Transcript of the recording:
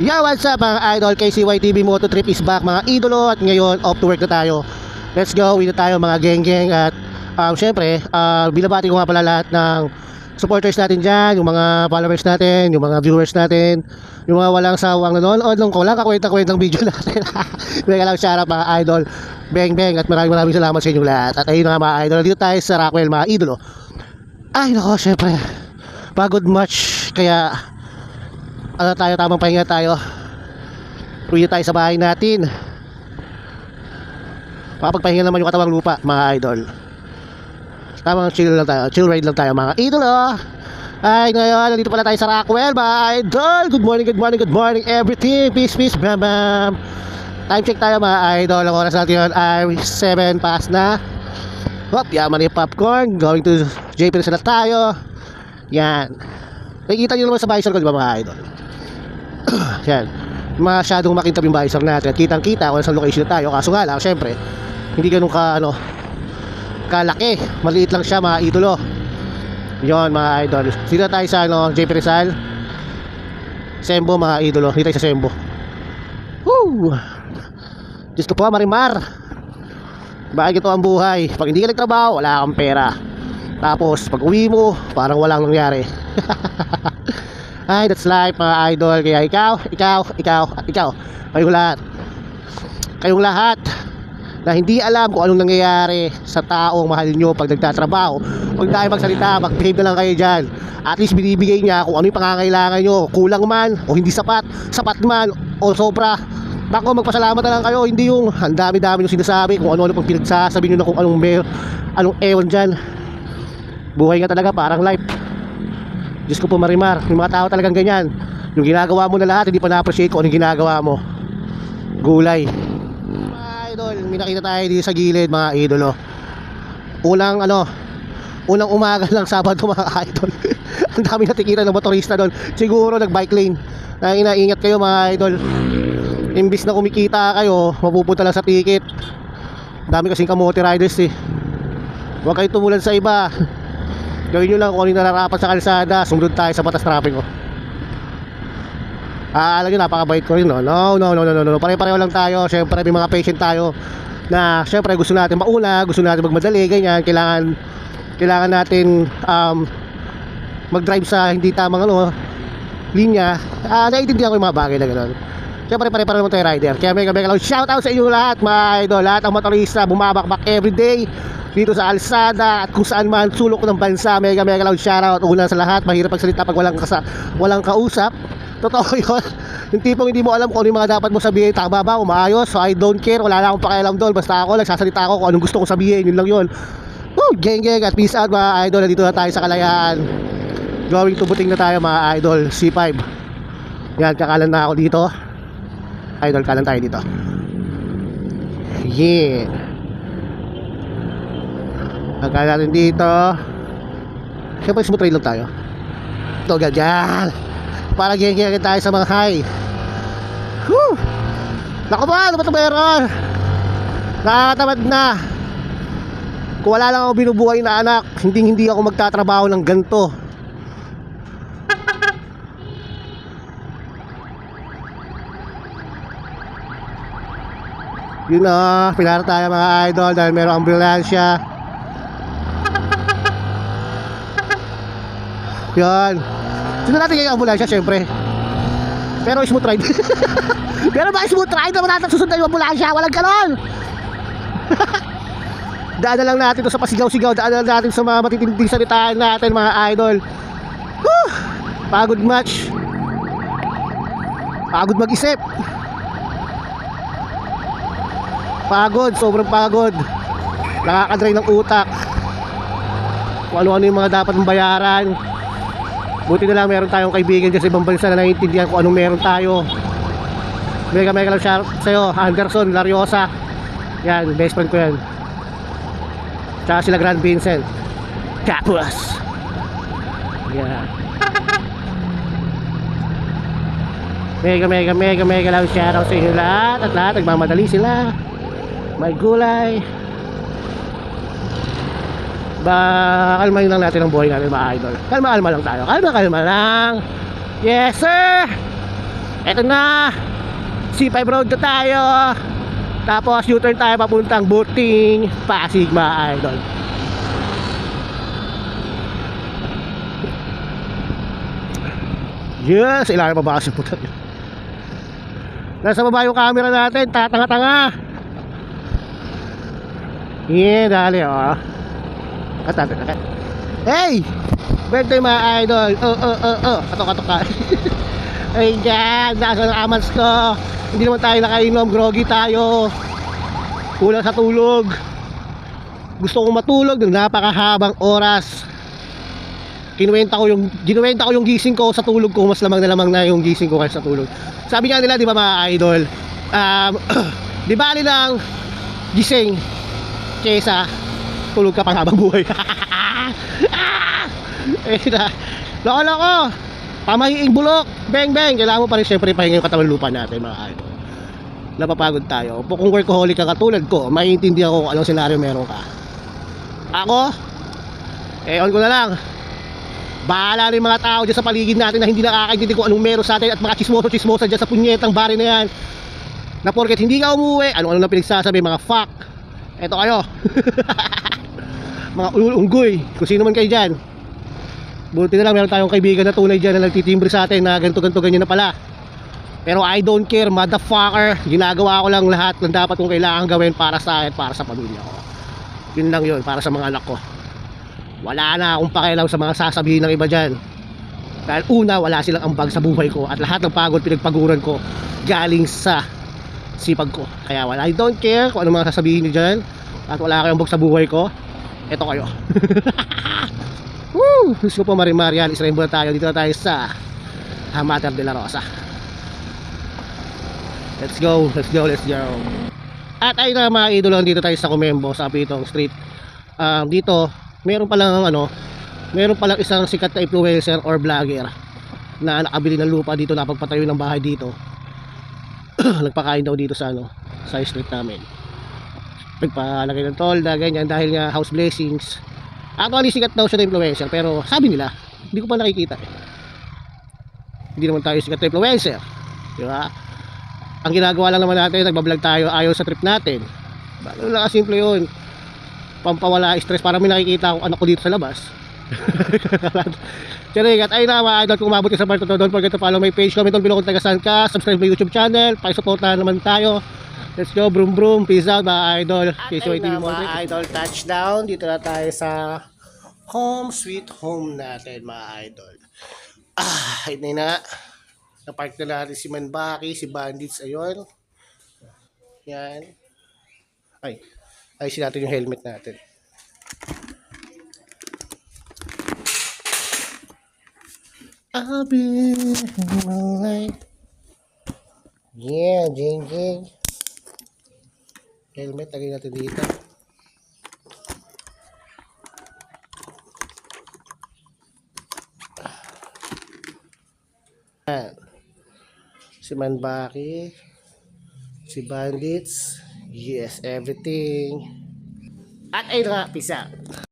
Yeah, what's up mga idol? KCY TV Moto Trip is back mga idolo at ngayon off to work na tayo. Let's go, uwi na tayo mga geng-geng at um, syempre, uh, binabati ko nga pala lahat ng supporters natin dyan, yung mga followers natin, yung mga viewers natin, yung mga walang sawang nanonood ng walang kakwenta-kwentang video natin. Mega lang shoutout mga idol. Beng beng at maraming maraming salamat sa inyong lahat. At ayun nga mga idol, dito tayo sa Rockwell mga idolo. Ay nako, syempre, pagod much kaya ano tayo, tamang pahinga tayo. Uwi tayo sa bahay natin. Makapagpahinga naman yung katawang lupa, mga idol. Tamang chill lang tayo, chill ride lang tayo, mga idol, oh. Ay, ngayon, nandito pala tayo sa Rockwell, mga idol. Good morning, good morning, good morning, everything. Peace, peace, bam, bam. Time check tayo, mga idol. Ang oras natin yun ay 7 past na. Hop, yaman yung popcorn. Going to JP na tayo. Yan. Nakikita nyo naman sa visor ko, di ba, mga idol? Yan. Masyadong makintab yung visor natin. At kitang kita kung saan location na tayo. Kaso nga lang, syempre, hindi ganun ka, ano, kalaki. Maliit lang siya, mga idolo. Yon mga idol. Dito tayo sa, ano, JP Rizal. Sembo, mga idolo. Dito tayo sa Sembo. Woo! Diyos ko po, Marimar. Bakit ito ang buhay? Pag hindi ka nagtrabaho, wala kang pera. Tapos, pag uwi mo, parang walang nangyari. Ay, that's life mga idol. Kaya ikaw, ikaw, ikaw, ikaw. Kayong lahat. Kayong lahat na hindi alam kung anong nangyayari sa taong mahal nyo pag nagtatrabaho. Huwag tayo magsalita, mag-behave na lang kayo dyan. At least binibigay niya kung ano yung pangangailangan nyo. Kulang man o hindi sapat, sapat man o sobra. Nako, magpasalamat na lang kayo. Hindi yung ang dami-dami yung sinasabi kung ano-ano pang pinagsasabi nyo na kung anong may, anong ewan dyan. Buhay nga talaga parang life. Diyos ko po marimar, yung mga tao talagang ganyan. Yung ginagawa mo na lahat, hindi pa na-appreciate kung anong ginagawa mo. Gulay. Mga idol, may nakita tayo dito sa gilid, mga idolo. Unang ano, unang umaga lang Sabado mga idol. Ang dami natin kita ng motorista doon. Siguro nag-bike lane. Na inaingat kayo mga idol. Imbis na kumikita kayo, mapupunta lang sa ticket. Dami kasing kamote riders eh. Huwag kayo tumulan sa iba. Gawin nyo lang kung ano yung nararapat sa kalsada. Sumunod tayo sa batas traffic ko. Ah, alam nyo, napakabait ko rin, no? No, no, no, no, no, no. Pare-pareho lang tayo. Siyempre, may mga patient tayo na siyempre gusto natin mauna, gusto natin magmadali, ganyan. Kailangan, kailangan natin um, mag-drive sa hindi tamang ano, linya. Ah, naiintindihan ko yung mga bagay na gano'n. Siyempre, pare-pareho naman tayo rider. Kaya mega mega loud shout out sa inyo lahat, mga idol. Lahat ng motorista, bumabakbak everyday dito sa Alsada at kung saan man sulok ng bansa. Mega mega loud shout out. Una sa lahat, mahirap pagsalita pag walang, kasa, walang kausap. Totoo yun. Yung tipong hindi mo alam kung ano yung mga dapat mo sabihin. Tama ba? Umaayos. So I don't care. Wala na akong pakialam doon. Basta ako, nagsasalita ako kung anong gusto kong sabihin. Yun lang yun. Woo! Geng geng at peace out mga idol. Nandito na tayo sa Kalayaan. Going to buting na tayo mga idol. C5. Yan, kakalan na ako dito. Idol, kalan tayo dito. Yeah. Pagka natin dito. Siyempre smooth ride lang tayo. Ito, ganyan. Para geng-geng tayo sa mga high. Whew! Naku ba, ano ba ito meron? Nakakatamad na. Kung wala lang ako binubuhay na anak, hindi hindi ako magtatrabaho ng ganito. Yun na, pinara tayo mga idol dahil merong ambulansya. Yan. Sino natin yung ambulansya, syempre. Pero smooth ride. Pero ba smooth ride naman natin susundan yung ambulansya? Walang ganon. Daan na lang natin to sa pasigaw-sigaw. Daan na lang natin sa mga matitinding salitaan natin, mga idol. Pagod match. Pagod mag-isip. Pagod, sobrang pagod. Nakakadrain ng utak. Kung ano-ano yung mga dapat bayaran. Buti na lang meron tayong kaibigan dyan sa ibang bansa na naiintindihan kung anong meron tayo. Mega mega lang shout sa'yo, Anderson Lariosa. Yan, best friend ko yan. Tsaka sila Grand Vincent. Tapos. Yan. Mega mega mega mega lang shout out sa inyo lahat at lahat nagmamadali sila. May gulay. Ba, kalmahin lang natin ang buhay natin mga idol. Kalma-kalma lang tayo. Kalma-kalma lang. Yes, sir! Eto na. C5 road na tayo. Tapos U-turn tayo papuntang Buting, Pasig mga idol. Yes, ilangan pa ba kasi puto Nasa baba yung camera natin, tatanga-tanga. Yeah, dali oh. Kat, kat. Hey! Birthday mga idol. Oh, oh, oh, oh. Katok-katok ka. Ay, dyan. Nasa ng amats ko. Hindi naman tayo nakainom. Groggy tayo. Kulang sa tulog. Gusto kong matulog ng napakahabang oras. Kinuwenta ko yung ginuwenta ko yung gising ko sa tulog ko mas lamang na lamang na yung gising ko kaysa sa tulog. Sabi nga nila 'di ba mga idol, um, di bali lang gising kaysa tulog ka pang habang buhay. eh na. Loko loko. Pamahiing bulok. Bang bang. Kailangan mo pa rin syempre pahinga yung katawan lupa natin mga idol. Napapagod tayo. Kung workaholic ka katulad ko, maiintindihan ko kung anong senaryo meron ka. Ako, eh on ko na lang. Bahala rin mga tao dyan sa paligid natin na hindi nakakaintindi kung anong meron sa atin at mga chismoso-chismosa dyan sa punyetang bari na yan. Na porket hindi ka umuwi, ano-ano na pinagsasabi, mga fuck. Eto kayo. mga unggoy, kung sino man kayo dyan. Buti na lang meron tayong kaibigan na tunay dyan na nagtitimbre sa atin na ganito ganito ganyan na pala. Pero I don't care, motherfucker. Ginagawa ko lang lahat ng dapat kong kailangan gawin para sa akin, para sa pamilya ko. Yun lang yun, para sa mga anak ko. Wala na akong pakialam sa mga sasabihin ng iba dyan. Dahil una, wala silang ambag sa buhay ko at lahat ng pagod pinagpaguran ko galing sa sipag ko. Kaya wala, I don't care kung ano mga sasabihin nyo dyan at wala kayong ambag sa buhay ko. Ito kayo. Woo! Gusto po Marimarian, Israel muna tayo. Dito na tayo sa Hamater de la Rosa. Let's go, let's go, let's go. At ayun na mga idolo, dito tayo sa Comembo, sa Pitong Street. Um, dito, meron palang ano, meron palang isang sikat na influencer or vlogger na nakabili ng lupa dito, napagpatayo ng bahay dito. Nagpakain daw dito sa ano, sa street namin. Nagpalagay ng tolda, ganyan, dahil nga house blessings. Actually, sikat daw siya na influencer, pero sabi nila, hindi ko pa nakikita eh. Hindi naman tayo sikat na influencer. Di ba? Ang ginagawa lang naman natin, nagbablog tayo ayaw sa trip natin. Ano lang simple yun. Pampawala stress para may nakikita akong anak ko dito sa labas. Charigat, ay na mga idol, kung umabot ka sa part na to, don't forget to follow my page, comment on below kung taga saan ka, subscribe my YouTube channel, pakisuportahan naman tayo. Let's go, broom broom, peace out mga idol. KCY TV mga idol, touchdown, dito na tayo sa home sweet home natin mga idol. Ah, hindi na. Na-park na natin si Manbaki, si Bandits, ayun. Yan. Ay, ayusin natin yung helmet natin. I'll be life. Yeah, jing jing. Helmet, lagay natin dito. Yan. Si Manbaki. Si Bandits. Yes, everything. At ayun nga, peace.